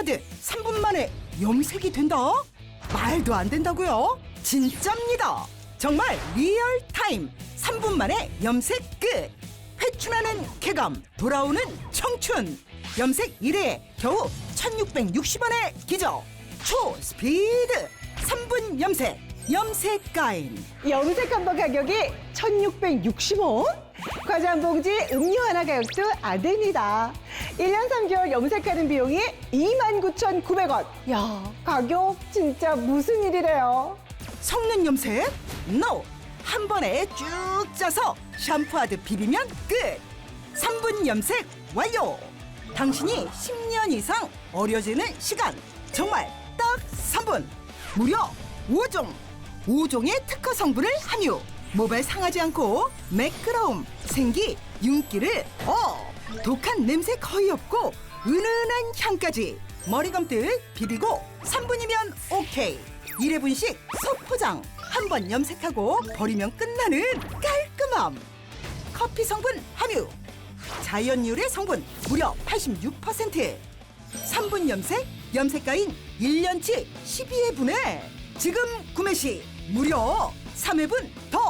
샴푸하드 3분 만에 염색이 된다? 말도 안 된다고요? 진짜입니다. 정말 리얼 타임 3분 만에 염색 끝. 회춘하는 쾌감, 돌아오는 청춘. 염색 1회에 겨우 1660원의 기적. 초스피드 3분 염색. 염색 가인. 염색 한번 가격이 1,660원? 과자 한 봉지 음료 하나 가격도 안 됩니다. 1년 3개월 염색하는 비용이 29,900원. 야, 가격 진짜 무슨 일이래요? 성능 염색? NO! 한 번에 쭉 짜서 샴푸하드 비비면 끝! 3분 염색 완료! 당신이 10년 이상 어려지는 시간 정말 딱 3분! 무려 5종! 5종의 특허 성분을 함유! 모발 상하지 않고 매끄러움, 생기, 윤기를 어! 독한 냄새 거의 없고 은은한 향까지 머리 감듯 비비고 3분이면 오케이. 1회분씩 소포장 한 번 염색하고 버리면 끝나는 깔끔함. 커피 성분 함유. 자연유래 성분 무려 86% 3분 염색 염색가인 1년치 12회분에 지금 구매 시 무려 3회분 더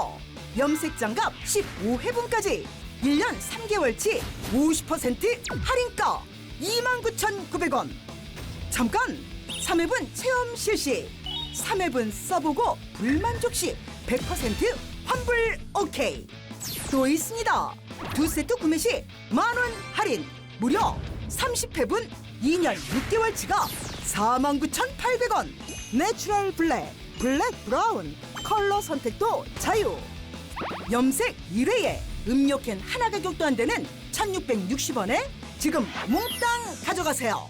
염색 장갑 15회분까지. 1년 3개월치 50% 할인가? 29,900원. 잠깐! 3회분 체험 실시. 3회분 써보고 불만족 시100% 환불 오케이. 또 있습니다. 두 세트 구매 시 만 원 할인. 무려 30회분 2년 6개월치가 49,800원. 내추럴 블랙 블랙 브라운. 컬러 선택도 자유 염색 1회에 음료캔 하나 가격도 안 되는 1660원에 지금 몽땅 가져가세요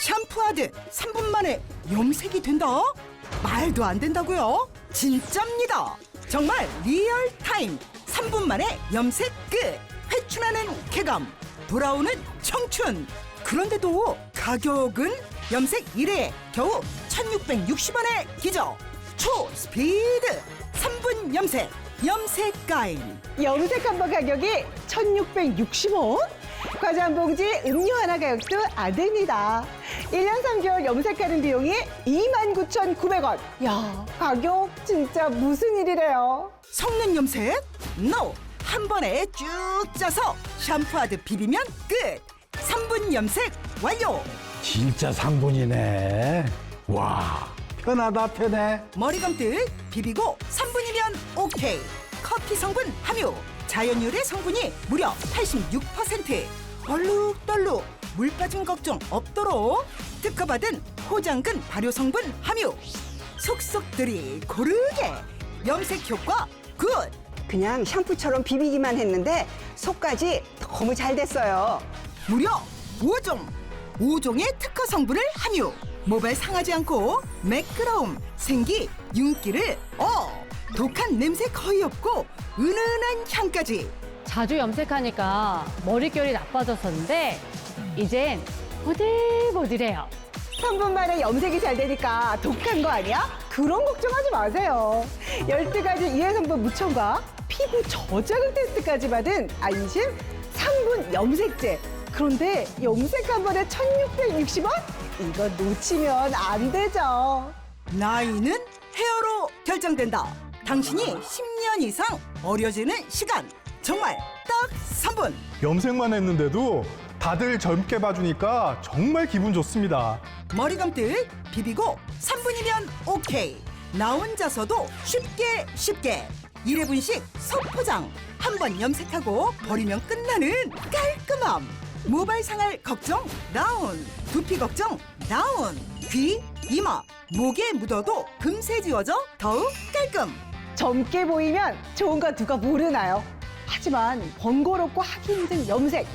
샴푸하드 3분 만에 염색이 된다? 말도 안 된다고요? 진짜입니다. 정말 리얼 타임 3분 만에 염색 끝. 회춘하는 쾌감, 돌아오는 청춘. 그런데도 가격은 염색 1회에 겨우 1660원의 기적. 초스피드 3분 염색. 염색 가인. 염색 한 번 가격이 1,660원? 과자 한 봉지 음료 하나 가격도 안 됩니다. 1년 3개월 염색하는 비용이 29,900원. 야, 가격 진짜 무슨 일이래요? 성능 염색? NO! 한 번에 쭉 짜서 샴푸하드 비비면 끝! 3분 염색 완료! 진짜 상분이네. 와, 편하다, 편해. 머리 감듯 비비고 3분이면 오케이! 커피 성분 함유! 자연유래 성분이 무려 86% 얼룩덜룩 물 빠짐 걱정 없도록 특허받은 포장근 발효 성분 함유! 속속들이 고르게 염색 효과 굿! 그냥 샴푸처럼 비비기만 했는데 속까지 너무 잘 됐어요. 무려 5종! 5종의 특허 성분을 함유! 모발 상하지 않고 매끄러움, 생기, 윤기를 어! 독한 냄새 거의 없고 은은한 향까지 자주 염색하니까 머릿결이 나빠졌었는데 이젠 보들보들해요. 3분 만에 염색이 잘 되니까 독한 거 아니야? 그런 걱정하지 마세요. 12가지 유해 성분 무첨과 피부 저자극 테스트까지 받은 안심 3분 염색제. 그런데 염색 한 번에 1,660원? 이거 놓치면 안 되죠. 나이는 헤어로 결정된다. 당신이 10년 이상 어려지는 시간 정말 딱 3분. 염색만 했는데도 다들 젊게 봐주니까 정말 기분 좋습니다. 머리 감듯 비비고 3분이면 오케이. 나 혼자서도 쉽게 쉽게 1회분씩 소포장 한 번 염색하고 버리면 끝나는 깔끔함. 모발 상할 걱정 다운. 두피 걱정 다운. 귀, 이마, 목에 묻어도 금세 지워져 더욱 깔끔. 젊게 보이면 좋은 거 누가 모르나요? 하지만 번거롭고 하기 힘든 염색.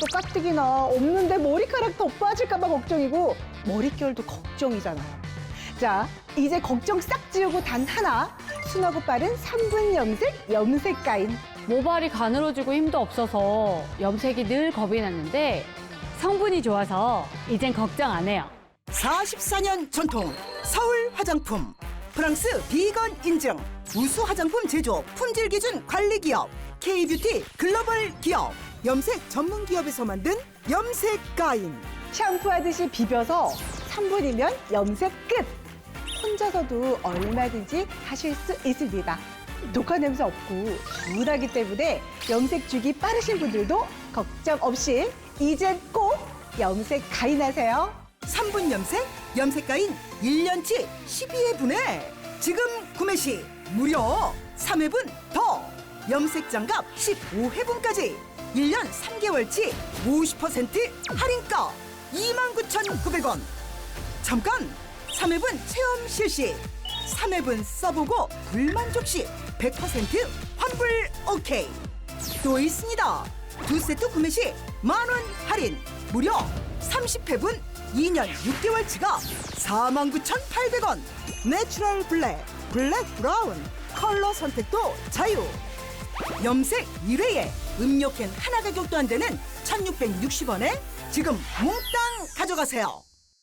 또 깍두기나 없는데 머리카락 더 빠질까봐 걱정이고 머릿결도 걱정이잖아요. 자, 이제 걱정 싹 지우고 단 하나. 순하고 빠른 3분 염색 염색가인. 모발이 가늘어지고 힘도 없어서 염색이 늘 겁이 났는데 성분이 좋아서 이젠 걱정 안 해요. 44년 전통 서울 화장품 프랑스 비건 인증 우수 화장품 제조 품질 기준 관리 기업 K뷰티 글로벌 기업 염색 전문 기업에서 만든 염색 가인 샴푸하듯이 비벼서 3분이면 염색 끝. 혼자서도 얼마든지 하실 수 있습니다. 독한 냄새 없고 시원하기 때문에 염색 주기 빠르신 분들도 걱정 없이 이젠 꼭 염색 가인하세요. 3분 염색, 염색가인 1년치 12회 분에 지금 구매 시 무려 3회분 더. 염색 장갑 15회분까지. 1년 3개월치 50% 할인가? 29,900원. 잠깐 3회분 체험 실시 3회분 써보고 불만족 시 100% 환불 오케이. 또 있습니다. 두 세트 구매 시 만 원 할인. 무려 30회분 2년 6개월치가 49,800원. 내추럴 블랙 블랙 브라운. 컬러 선택도 자유. 염색 1회에 음료캔 하나 가격도 안 되는 1660원에 지금 몽땅 가져가세요